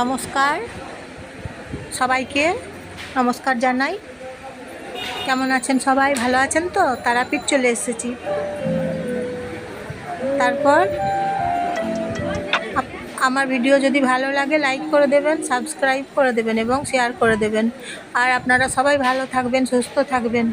নমস্কার। সবাইকে নমস্কার জানাই। কেমন আছেন সবাই? ভালো আছেন তো? তারাপীঠ চলে এসেছি। তারপর আমার ভিডিও যদি ভালো লাগে, লাইক করে দেবেন, সাবস্ক্রাইব করে দেবেন এবং শেয়ার করে দেবেন। আর আপনারা সবাই ভালো থাকবেন, সুস্থ থাকবেন।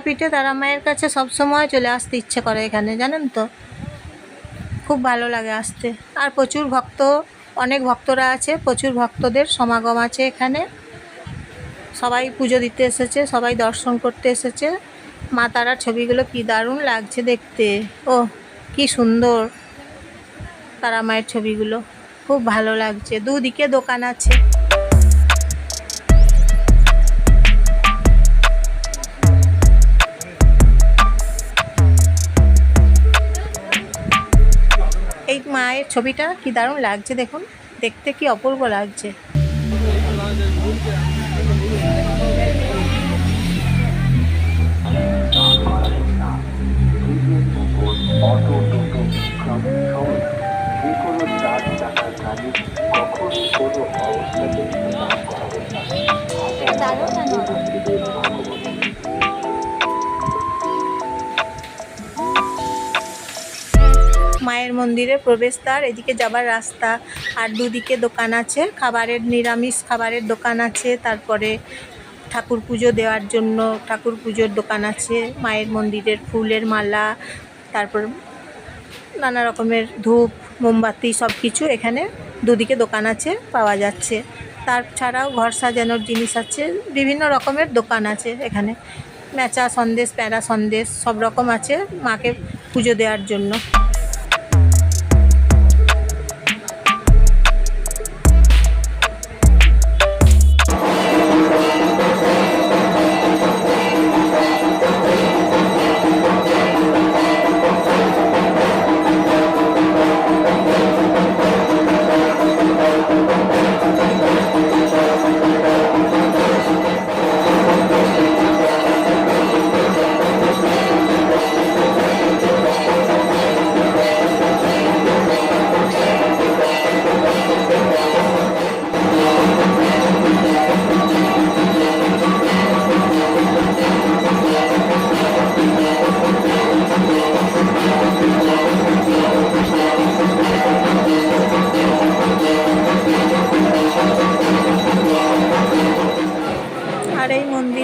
তারাপীঠে তারা মায়ের কাছে সব সময় চলে আসতে ইচ্ছে করে এখানে, জানেন তো? খুব ভালো লাগে আসতে। আর প্রচুর ভক্ত, অনেক ভক্তরা আছে, প্রচুর ভক্তদের সমাগম আছে এখানে। সবাই পুজো দিতে এসেছে, সবাই দর্শন করতে এসেছে। মা তারার ছবিগুলো কি দারুণ লাগছে দেখতে। ও কি সুন্দর তারা মায়ের ছবিগুলো। খুব ভালো লাগছে। দুদিকে দোকান আছে। ছবিটা কি দারুণ লাগছে দেখুন। দেখতে কি অপূর্ব লাগছে। কোনো অবস্থাতে না দারুণ মন্দিরে প্রবেশদ্বার এদিকে যাবার রাস্তা আর দুদিকে দোকান আছে। খাবারের নিরামিষ খাবারের দোকান আছে। তারপরে ঠাকুর পুজো দেওয়ার জন্য ঠাকুর পুজোর দোকান আছে। মায়ের মন্দিরের ফুলের মালা, তারপর নানা রকমের ধূপ, মোমবাতি সব কিছু এখানে দুদিকে দোকান আছে, পাওয়া যাচ্ছে। তার ছাড়াও ঘর সাজানোর জিনিস আছে। বিভিন্ন রকমের দোকান আছে এখানে। ম্যাচা সন্দেশ, প্যারা সন্দেশ সব রকম আছে মাকে পুজো দেওয়ার জন্য।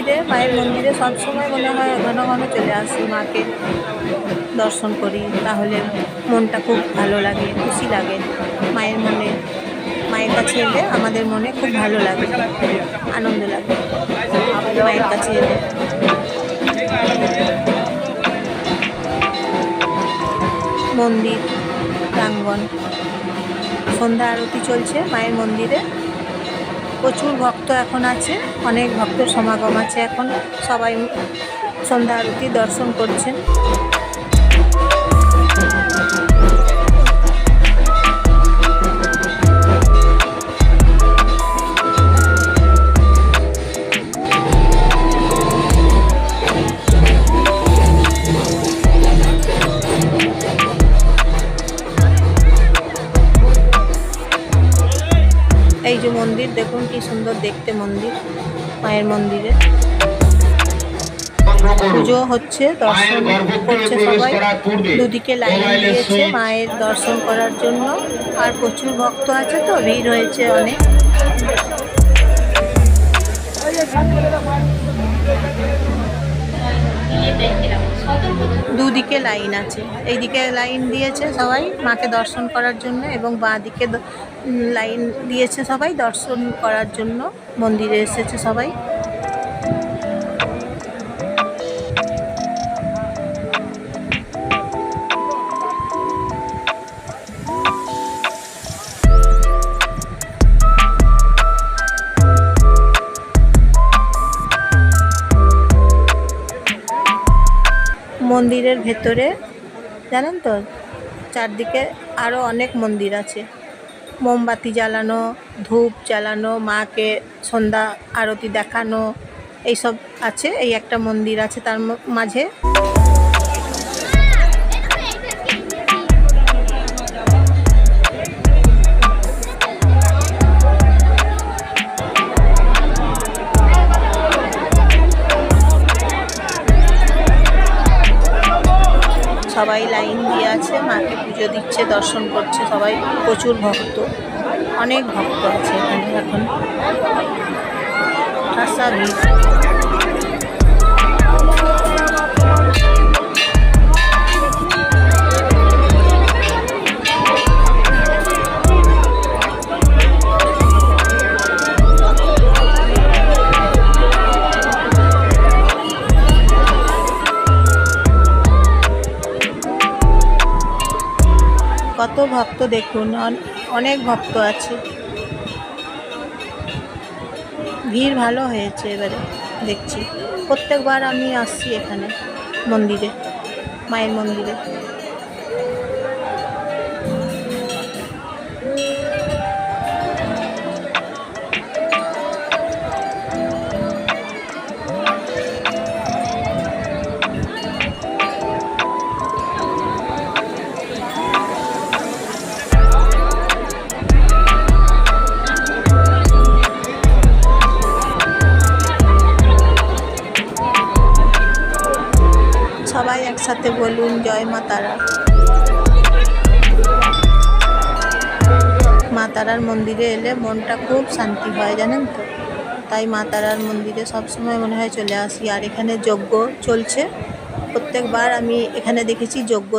মন্দিরে, মায়ের মন্দিরে সবসময় মনে হয় ঘন ঘন চলে আসি মাকে দর্শন করি। তাহলে মনটা খুব ভালো লাগে, খুশি লাগে। মায়ের মনে, মায়ের কাছে এলে আমাদের মনে খুব ভালো লাগে, আনন্দ লাগে। মায়ের কাছে এলে। মন্দির, প্রাঙ্গণ, সন্ধ্যা আরতি চলছে মায়ের মন্দিরে। প্রচুর ভক্ত এখন আছে অনেক ভক্তের সমাগম আছে এখন। সবাই সন্ধ্যা আরতি দর্শন করছেন। মন্দির দেখুন কি সুন্দর দেখতে মন্দির মায়ের মন্দিরে। পুজো হচ্ছে দর্শন করছে সবাই। দুদিকে লাইন দিয়েছে মায়ের দর্শন করার জন্য। আর প্রচুর ভক্ত আছে তো ভিড় হয়েছে অনেক। দুদিকে লাইন আছে। এইদিকে লাইন দিয়েছে সবাই, মাকে দর্শন করার জন্য এবং বাঁ দিকে লাইন দিয়েছে সবাই, দর্শন করার জন্য মন্দিরে এসেছে সবাই। মন্দিরের ভেতরে, জানেন তো? চারদিকে আরও অনেক মন্দির আছে। মোমবাতি জ্বালানো, ধূপ জ্বালানো, মাকে সন্ধ্যা আরতি দেখানো, এইসব আছে। এই একটা মন্দির আছে তার মাঝে। সবাই লাইন দিয়ে আছে, মাকে পুজো দিচ্ছে, দর্শন করছে সবাই। প্রচুর ভক্ত, অনেক ভক্ত আছে এখানে এখন। খাসা ভিড় কত ভক্ত দেখুন অনেক ভক্ত আছে। ভিড় ভালো হয়েছে এবারে, দেখছি। প্রত্যেকবার আমি আসছি এখানে, মন্দিরে, মায়ের মন্দিরে। একসাথে বলুন, জয় মা তারা। মা তারার মন্দিরে এলে মনটা খুব শান্তি হয়, জানেন তো? তাই মা তারার মন্দিরে সবসময় মনে হয় চলে আসি। আর এখানে যজ্ঞ চলছে। প্রত্যেকবার আমি এখানে দেখেছি যজ্ঞ